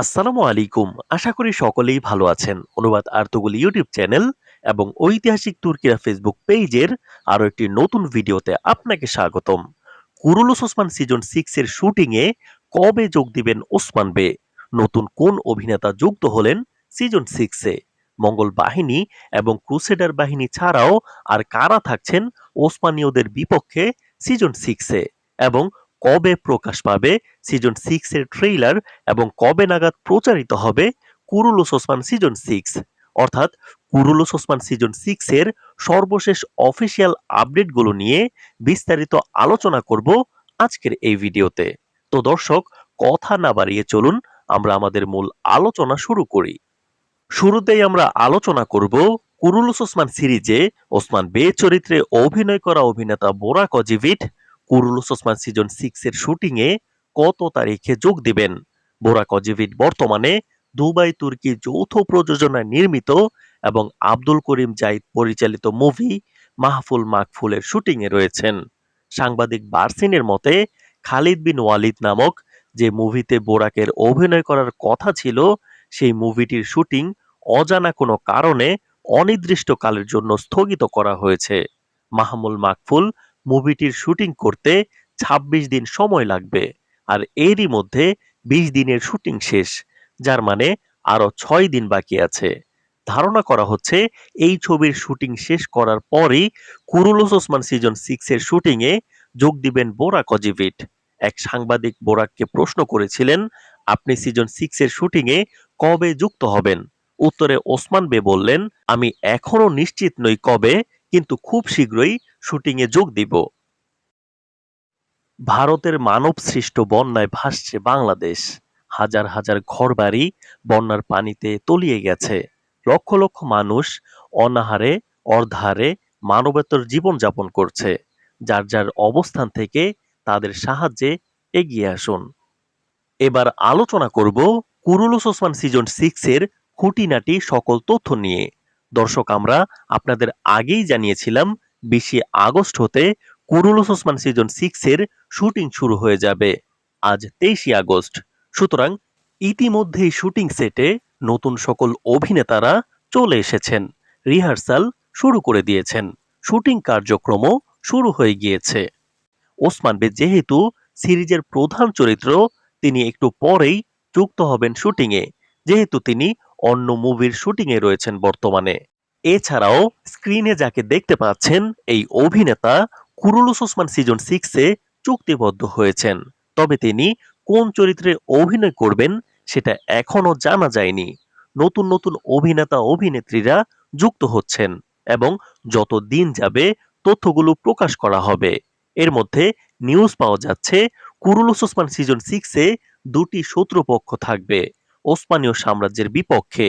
আসসালামু আলাইকুম। আশা করি সকলেই ভালো আছেন। অনুবাদ আর্তগুল ইউটিউব চ্যানেল এবং ঐতিহাসিক তুর্কিরা ফেসবুক পেজের আরও একটি নতুন ভিডিওতে আপনাকে স্বাগতম। কুরুলুস ওসমান সিজন সিক্স এর শুটিং কবে যোগ দিবেন ওসমান বে? নতুন কোন অভিনেতা যুক্ত হলেন সিজন সিক্সে মঙ্গল বাহিনী এবং ক্রুসেডার বাহিনী ছাড়াও আর কারা থাকছেন ওসমানীয়দের বিপক্ষে সিজন সিক্সে এবং কবে প্রকাশ পাবে? সিজন সিক্স এর ট্রেইলার এবং কবে নাগাদ প্রচারিত হবে? কুরুলুস ওসমান সিজন সিক্স অর্থাৎ কুরুলুস ওসমান সিজন সিক্স এর সর্বশেষ অফিসিয়াল আপডেটগুলো নিয়ে বিস্তারিত আলোচনা করব আজকের এই ভিডিওতে। তো দর্শক, কথা না বাড়িয়ে চলুন, আমরা আমাদের মূল আলোচনা শুরু করি। শুরুতেই আমরা আলোচনা করব কুরুলুস ওসমান সিরিজে ওসমান বে চরিত্রে অভিনয় করা অভিনেতা Bora Ozcivit Kurulus Osman season six এর শুটিং এ কত তারিখে যোগ দিবেন? বোরা কজিভিট বর্তমানে দুবাই, তুর্কি যৌথ প্রযোজনায় নির্মিত এবং আব্দুল করিম জাইদ পরিচালিত মুভি মাহফুল মাকফুলের শুটিং এ রয়েছেন। সাংবাদিক বার্সিনের মতে, খালিদ বিন ওয়ালিদ নামক যে মুভিতে বোরাকের অভিনয় করার কথা ছিল, সেই মুভিটির শুটিং অজানা কোনো কারণে অনির্দিষ্টকালের জন্য স্থগিত করা হয়েছে। মাহমুল মাকফুল মুভিটির শুটিং করতে ২৬ দিন সময় লাগবে। আর এরই মধ্যে ২০ দিনের শুটিং শেষ, যার মানে আরও ছয় দিন বাকি আছে। ধারণা করা হচ্ছে এই ছবির শুটিং শেষ করার পরই কুরুলুস ওসমান সিজন সিক্স এর শুটিং এ যোগ দিবেন বোরাক অজিভিট। এক সাংবাদিক বোরাককে প্রশ্ন করেছিলেন, আপনি সিজন সিক্স এর শুটিং এ কবে যুক্ত হবেন? উত্তরে ওসমান বে বললেন, আমি এখনও নিশ্চিত নই কবে কিন্তু খুব শীঘ্রই শুটিং এ যোগ দিব। ভারতের মানব সৃষ্ট বন্যায় ভাসছে বাংলাদেশ। হাজার হাজার ঘরবাড়ি বন্যার পানিতে তলিয়ে গেছে। লক্ষ লক্ষ মানুষ অনাহারে অর্ধারে মানবেতর জীবনযাপন করছে। যার যার অবস্থান থেকে তাদের সাহায্যে এগিয়ে আসুন। এবার আলোচনা করব কুরুলুস ওসমান সিজন সিক্স এর খুঁটিনাটি সকল তথ্য নিয়ে। দর্শক, আমরা আপনাদের আগেই জানিয়েছিলাম বিশে আগস্ট হতে কুরুলুস ওসমান সিজন সিক্স এর শুটিং শুরু হয়ে যাবে আজ তেইশে আগস্ট। সুতরাং ইতিমধ্যেই শুটিং সেটে নতুন সকল অভিনেতারা চলে এসেছেন, রিহার্সাল শুরু করে দিয়েছেন, শুটিং কার্যক্রমও শুরু হয়ে গিয়েছে। ওসমান বে যেহেতু সিরিজের প্রধান চরিত্র, তিনি একটু পরেই যুক্ত হবেন শুটিংয়ে, যেহেতু তিনি অন্য মুভির শুটিংয়ে রয়েছেন বর্তমানে। এছাড়াও স্ক্রিনে যাকে দেখতে পাচ্ছেন, এই অভিনেতা কুরুলুস ওসমান সিজন সিক্সে চুক্তিবদ্ধ হয়েছেন। তবে তিনি কোন চরিত্রে অভিনয় করবেন, সেটা এখনও জানা যায়নি। নতুন নতুন অভিনেতা, অভিনেত্রীরা যুক্ত হচ্ছেন এবং যত দিন যাবে তথ্যগুলো প্রকাশ করা হবে। এর মধ্যে নিউজ পাওয়া যাচ্ছে, কুরুলুস ওসমান সিজন সিক্সে দুটি শত্রুপক্ষ থাকবে। ওসমানীয় সাম্রাজ্যের বিপক্ষে।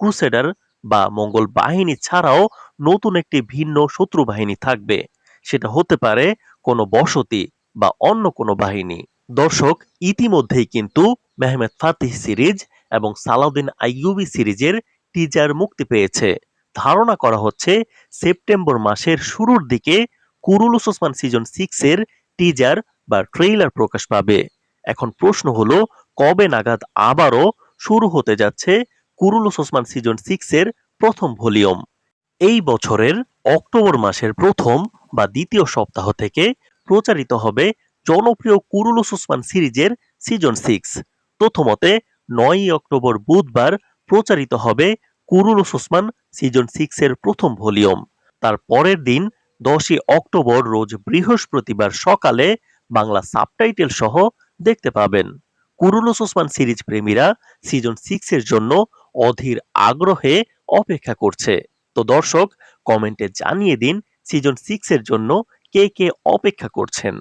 ক্রুসেডার বা মঙ্গল বাহিনী ছাড়াও নতুন একটি ভিন্ন শত্রু বাহিনী থাকবে। সেটা হতে পারে কোনো বসতি বা অন্য কোনো বাহিনী। দর্শক, ইতিমধ্যেই কিন্তু মেহমেদ ফাতিহ সিরিজ এবং সালাউদ্দিন আইয়ুবি সিরিজের টিজার মুক্তি পেয়েছে। ধারণা করা হচ্ছে সেপ্টেম্বর মাসের শুরুর দিকে কুরুলুস ওসমান সিজন সিক্স এর টিজার বা ট্রেইলার প্রকাশ পাবে। এখন প্রশ্ন হলো, কবে নাগাদ আবারও শুরু হতে যাচ্ছে কুরুলুস ওসমান সিজন সিক্স এর প্রথম ভলিউম। এই বছরের অক্টোবর মাসের প্রথম বা দ্বিতীয় সপ্তাহ থেকে প্রচারিত হবে জনপ্রিয় কুরুলুস ওসমান সিরিজের সিজন সিক্স প্রথমতে নয়ই অক্টোবর বুধবার প্রচারিত হবে কুরুলুস ওসমান সিজন সিক্স এর প্রথম ভলিউম। তার পরের দিন দশই অক্টোবর রোজ বৃহস্পতিবার সকালে বাংলা সাবটাইটেল সহ দেখতে পাবেন। কুরুলুস ওসমান সিরিজ প্রেমীরা সিজন সিক্স এর জন্য অধীর আগ্রহে অপেক্ষা করছে। তো দর্শক কমেন্টে জানিয়ে দিন সিজন সিক্স এর জন্য কে কে অপেক্ষা করছেন।